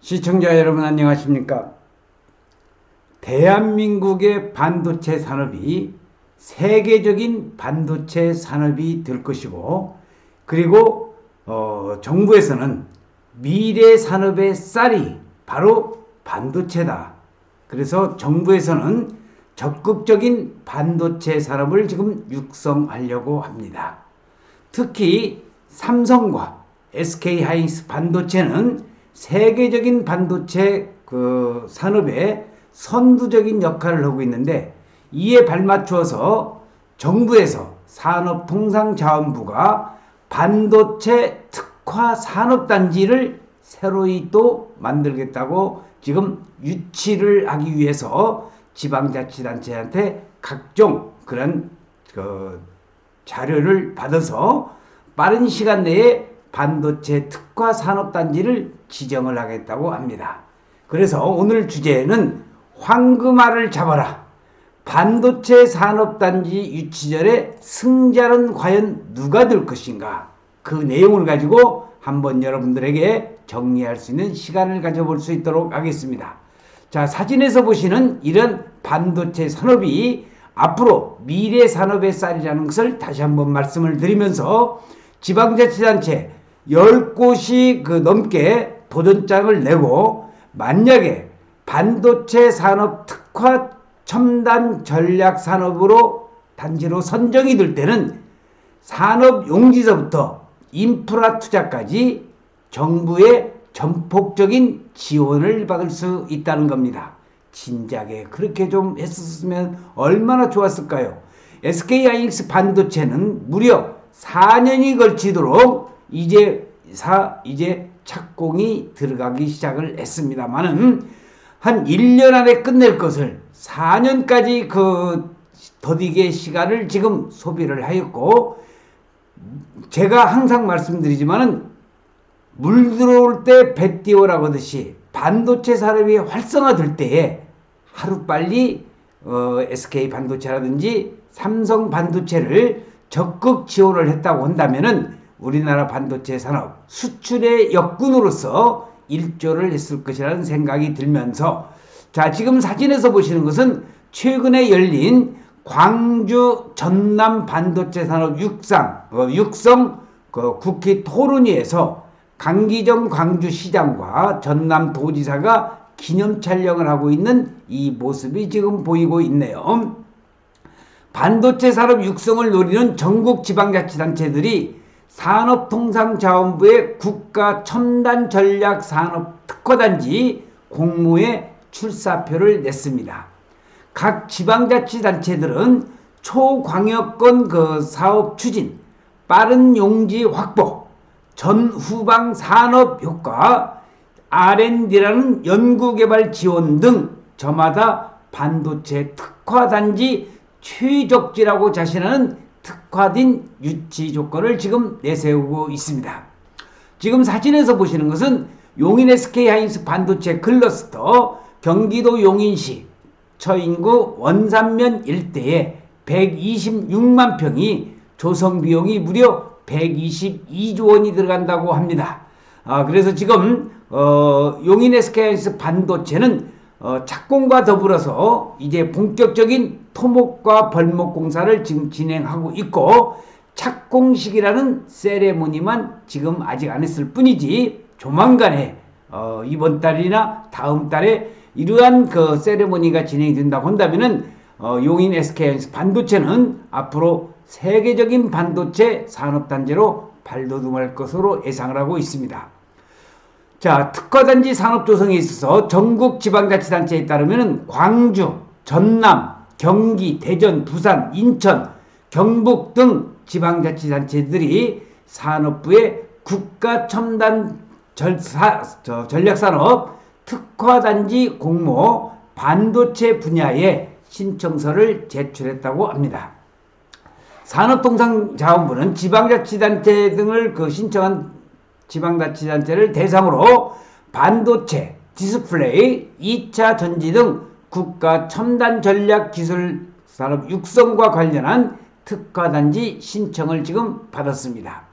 시청자 여러분 안녕하십니까? 대한민국의 반도체 산업이 세계적인 반도체 산업이 될 것이고 그리고 어, 정부에서는 미래 산업의 쌀이 바로 반도체다. 그래서 정부에서는 적극적인 반도체 산업을 지금 육성하려고 합니다. 특히 삼성과 SK 하이닉스 반도체는 세계적인 반도체 그 산업에 선두적인 역할을 하고 있는데 이에 발맞추어서 정부에서 산업통상자원부가 반도체 특화 산업단지를 새로이 또 만들겠다고 지금 유치를 하기 위해서 지방자치단체한테 각종 그런 그 자료를 받아서 빠른 시간 내에 반도체 특화 산업단지를 지정을 하겠다고 합니다. 그래서 오늘 주제는 황금알을 잡아라. 반도체 산업단지 유치절의 승자는 과연 누가 될 것인가? 그 내용을 가지고 한번 여러분들에게 정리할 수 있는 시간을 가져볼 수 있도록 하겠습니다. 자, 사진에서 보시는 이런 반도체 산업이 앞으로 미래 산업의 쌀이라는 것을 다시 한번 말씀을 드리면서 지방자치단체 10곳이 그 넘게 도전장을 내고 만약에 반도체 산업 특화 첨단 전략 산업으로 단지로 선정이 될 때는 산업 용지서부터 인프라 투자까지 정부의 전폭적인 지원을 받을 수 있다는 겁니다. 진작에 그렇게 좀 했었으면 얼마나 좋았을까요? SK 하이닉스 반도체는 무려 4년이 걸치도록 이제 사 이제 착공이 들어가기 시작을 했습니다만은 한 1년 안에 끝낼 것을 4년까지 그 더디게 시간을 지금 소비를 하였고 제가 항상 말씀드리지만은 물 들어올 때 배 띄워라고 하듯이 반도체 산업이 활성화될 때에 하루빨리 어, SK 반도체라든지 삼성 반도체를 적극 지원을 했다고 한다면은 우리나라 반도체 산업 수출의 역군으로서 일조를 했을 것이라는 생각이 들면서 자 지금 사진에서 보시는 것은 최근에 열린 광주 전남 반도체 산업 육상 어, 육성 그 국회 토론회에서 강기정 광주시장과 전남 도지사가 기념 촬영을 하고 있는 이 모습이 지금 보이고 있네요. 반도체 산업 육성을 노리는 전국 지방자치단체들이 산업통상자원부의 국가 첨단 전략 산업 특화단지 공모에 출사표를 냈습니다. 각 지방자치단체들은 초광역권 그 사업 추진, 빠른 용지 확보, 전후방 산업 효과, R&D라는 연구개발 지원 등 저마다 반도체 특화단지 최적지라고 자신하는 특화된 유치 조건을 지금 내세우고 있습니다. 지금 사진에서 보시는 것은 용인 SK 하이닉스 반도체 클러스터 경기도 용인시 처인구 원산면 일대에 126만 평이 조성 비용이 무려 122조 원이 들어간다고 합니다. 아, 그래서 지금 어, 용인 SK 하이닉스 반도체는 어, 착공과 더불어서 이제 본격적인 토목과 벌목 공사를 지금 진행하고 있고 착공식이라는 세레모니만 지금 아직 안 했을 뿐이지 조만간에 어, 이번 달이나 다음 달에 이러한 그 세레모니가 진행이 된다고 한다면은 어, 용인 SK 반도체는 앞으로 세계적인 반도체 산업단지로 발돋움할 것으로 예상을 하고 있습니다. 자, 특화단지 산업 조성에 있어서 전국 지방자치단체에 따르면 광주, 전남, 경기, 대전, 부산, 인천, 경북 등 지방자치단체들이 산업부의 국가 첨단 절사, 전략산업 특화단지 공모 반도체 분야에 신청서를 제출했다고 합니다. 산업통상자원부는 지방자치단체 등을 그 신청한 지방자치단체를 대상으로 반도체, 디스플레이, 2차 전지 등 국가 첨단 전략 기술 산업 육성과 관련한 특화단지 신청을 지금 받았습니다.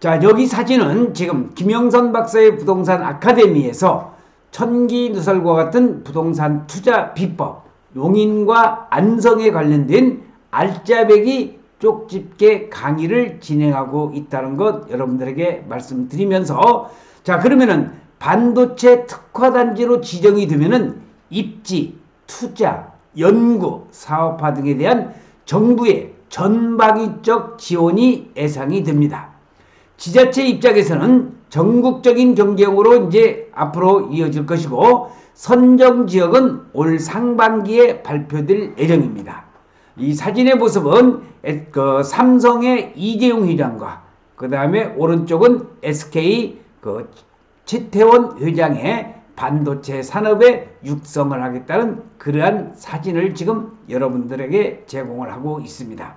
자, 여기 사진은 지금 김영선 박사의 부동산 아카데미에서 천기 누설과 같은 부동산 투자 비법, 용인과 안성에 관련된 알짜배기 쪽집게 강의를 진행하고 있다는 것 여러분들에게 말씀드리면서 자 그러면은 반도체 특화단지로 지정이 되면은 입지, 투자, 연구, 사업화 등에 대한 정부의 전방위적 지원이 예상이 됩니다. 지자체 입장에서는 전국적인 경쟁으로 이제 앞으로 이어질 것이고 선정 지역은 올 상반기에 발표될 예정입니다. 이 사진의 모습은 에- 그 삼성의 이재용 회장과 그 다음에 오른쪽은 SK 그 최태원 회장의 반도체 산업에 육성을 하겠다는 그러한 사진을 지금 여러분들에게 제공을 하고 있습니다.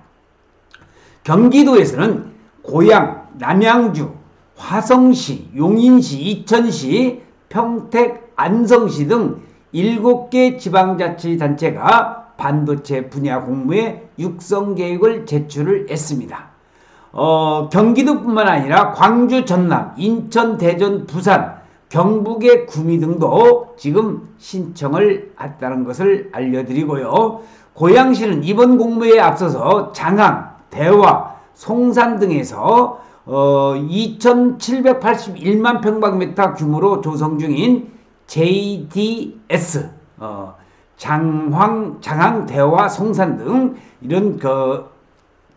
경기도에서는 고양, 남양주, 화성시, 용인시, 이천시, 평택, 안성시 등 7개 지방자치단체가 반도체 분야 공모에 육성 계획을 제출을 했습니다. 어, 경기도뿐만 아니라 광주, 전남, 인천, 대전, 부산, 경북의 구미 등도 지금 신청을 했다는 것을 알려드리고요. 고양시는 이번 공모에 앞서서 장항, 대화, 송산 등에서 어, 2,781만 평방미터 규모로 조성 중인 JDS 어, 장황, 장항, 대화, 송산 등 이런 그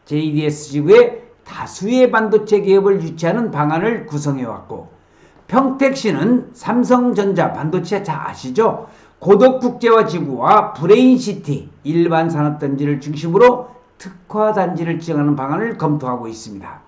JDS 지구에 다수의 반도체 기업을 유치하는 방안을 구성해 왔고 평택시는 삼성전자 반도체 잘 아시죠? 고덕국제화 지구와 브레인시티 일반 산업단지를 중심으로 특화단지를 지정하는 방안을 검토하고 있습니다.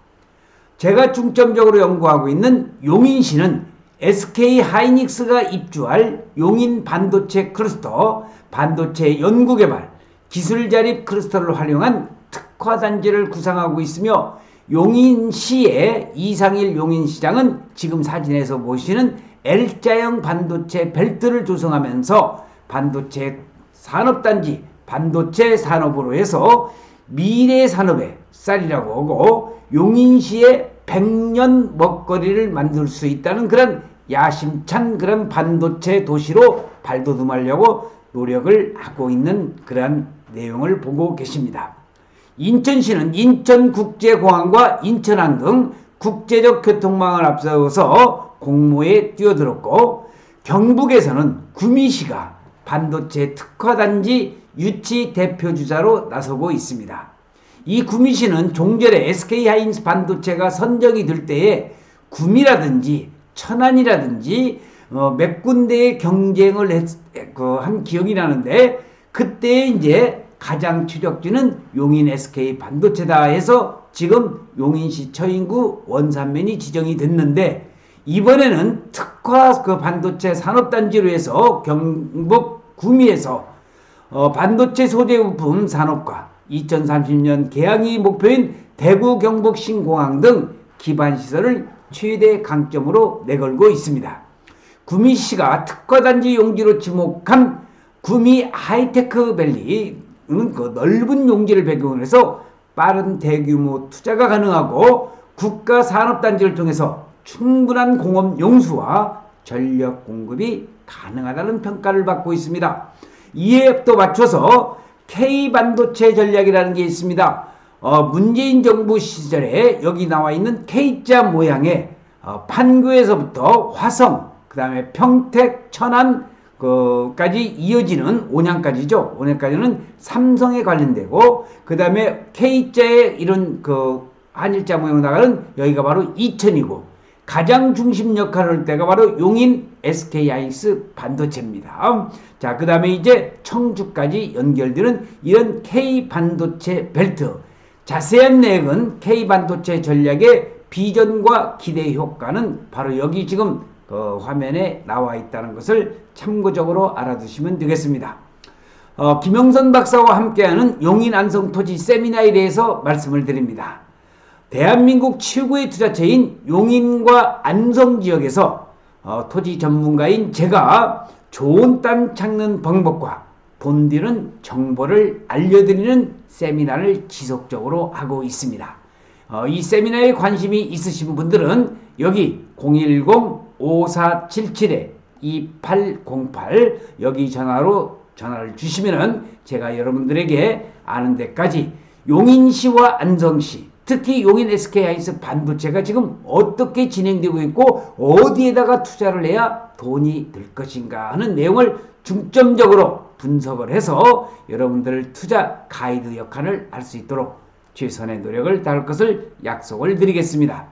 제가 중점적으로 연구하고 있는 용인시는 SK 하이닉스가 입주할 용인 반도체 클러스터, 반도체 연구개발, 기술 자립 클러스터를 활용한 특화 단지를 구상하고 있으며 용인시의 이상일 용인시장은 지금 사진에서 보시는 L자형 반도체 벨트를 조성하면서 반도체 산업단지, 반도체 산업으로 해서 미래 산업의 쌀이라고 하고 용인시의 백년 먹거리를 만들 수 있다는 그런 야심찬 그런 반도체 도시로 발돋움하려고 노력을 하고 있는 그러한 내용을 보고 계십니다. 인천시는 인천국제공항과 인천항 등 국제적 교통망을 앞세워서 공모에 뛰어들었고 경북에서는 구미시가 반도체 특화단지 유치 대표주자로 나서고 있습니다. 이 구미시는 종전에 SK하이닉스 반도체가 선정이 될 때에 구미라든지 천안이라든지 어, 몇 군데의 경쟁을 했, 그, 한 기억이 나는데 그때 이제 가장 추적지는 용인 SK 반도체다 해서 지금 용인시 처인구 원산면이 지정이 됐는데 이번에는 특화 그 반도체 산업단지로 해서 경북 구미에서 어, 반도체 소재 부품 산업과 2030년 개항이 목표인 대구 경북 신공항 등 기반 시설을 최대 강점으로 내걸고 있습니다. 구미시가 특화단지 용지로 지목한 구미 하이테크 밸리는 그 넓은 용지를 배경으로 해서 빠른 대규모 투자가 가능하고 국가 산업단지를 통해서 충분한 공업 용수와 전력 공급이 가능하다는 평가를 받고 있습니다. 이에 또 맞춰서 K 반도체 전략이라는 게 있습니다. 어, 문재인 정부 시절에 여기 나와 있는 K자 모양의 어, 판교에서부터 화성, 그 다음에 평택, 천안, 그까지 이어지는 온양까지죠. 온양까지는 삼성에 관련되고 그 다음에 K자의 이런 그 한일자 모양 나가는 여기가 바로 이천이고 가장 중심 역할을 할 때가 바로 용인 SK하이닉스 반도체입니다. 자, 그 다음에 이제 청주까지 연결되는 이런 K 반도체 벨트. 자세한 내용은 K 반도체 전략의 비전과 기대 효과는 바로 여기 지금 그 화면에 나와 있다는 것을 참고적으로 알아두시면 되겠습니다. 어, 김영선 박사와 함께하는 용인 안성 토지 세미나에 대해서 말씀을 드립니다. 대한민국 최고의 투자처인 용인과 안성 지역에서 어, 토지 전문가인 제가 좋은 땅 찾는 방법과 돈 드는 정보를 알려드리는 세미나를 지속적으로 하고 있습니다. 어, 이 세미나에 관심이 있으신 분들은 여기 010-5477-2877 2808 여기 전화로 전화를 주시면은 제가 여러분들에게 아는 데까지 용인시와 안성시 특히 용인 SK하이스 반도체가 지금 어떻게 진행되고 있고 어디에다가 투자를 해야 돈이 들 것인가 하는 내용을 중점적으로 분석을 해서 여러분들 투자 가이드 역할을 할 수 있도록 최선의 노력을 다할 것을 약속을 드리겠습니다.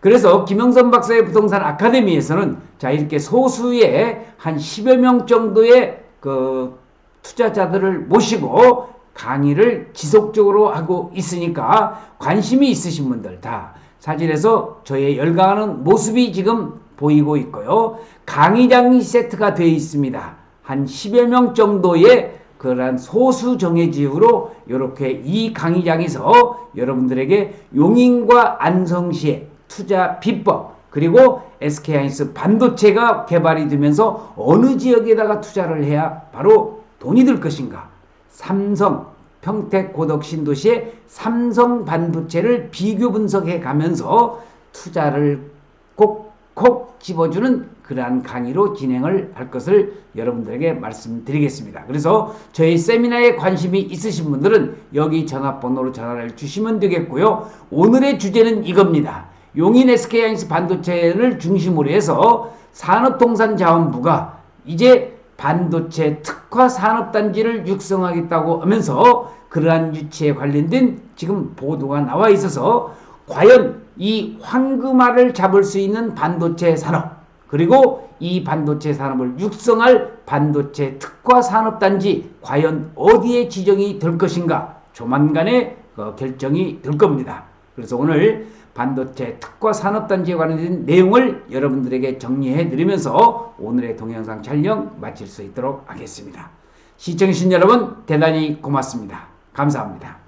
그래서 김영선 박사의 부동산 아카데미에서는 자 이렇게 소수의 한 10여 명 정도의 그 투자자들을 모시고 강의를 지속적으로 하고 있으니까 관심이 있으신 분들 다 사진에서 저의 열광하는 모습이 지금 보이고 있고요. 강의장이 세트가 되어 있습니다. 한 10여 명 정도의 그러한 소수 정예지으로 이렇게 이 강의장에서 여러분들에게 용인과 안성시의 투자 비법 그리고 SK하이닉스 반도체가 개발이 되면서 어느 지역에다가 투자를 해야 바로 돈이 들 것인가 삼성 평택 고덕 신도시의 삼성 반도체를 비교 분석해 가면서 투자를 꼭꼭 집어주는 그러한 강의로 진행을 할 것을 여러분들에게 말씀드리겠습니다. 그래서 저희 세미나에 관심이 있으신 분들은 여기 전화번호로 전화를 주시면 되겠고요. 오늘의 주제는 이겁니다. 용인 SK하이닉스 반도체를 중심으로 해서 산업통상자원부가 이제 반도체 특화 산업단지를 육성하겠다고 하면서 그러한 유치에 관련된 지금 보도가 나와 있어서 과연 이 황금알을 잡을 수 있는 반도체 산업 그리고 이 반도체 산업을 육성할 반도체 특화 산업단지 과연 어디에 지정이 될 것인가 조만간에 어, 결정이 될 겁니다. 그래서 오늘 반도체 특화 산업단지에 관련된 내용을 여러분들에게 정리해 드리면서 오늘의 동영상 촬영 마칠 수 있도록 하겠습니다. 시청해주신 여러분 대단히 고맙습니다. 감사합니다.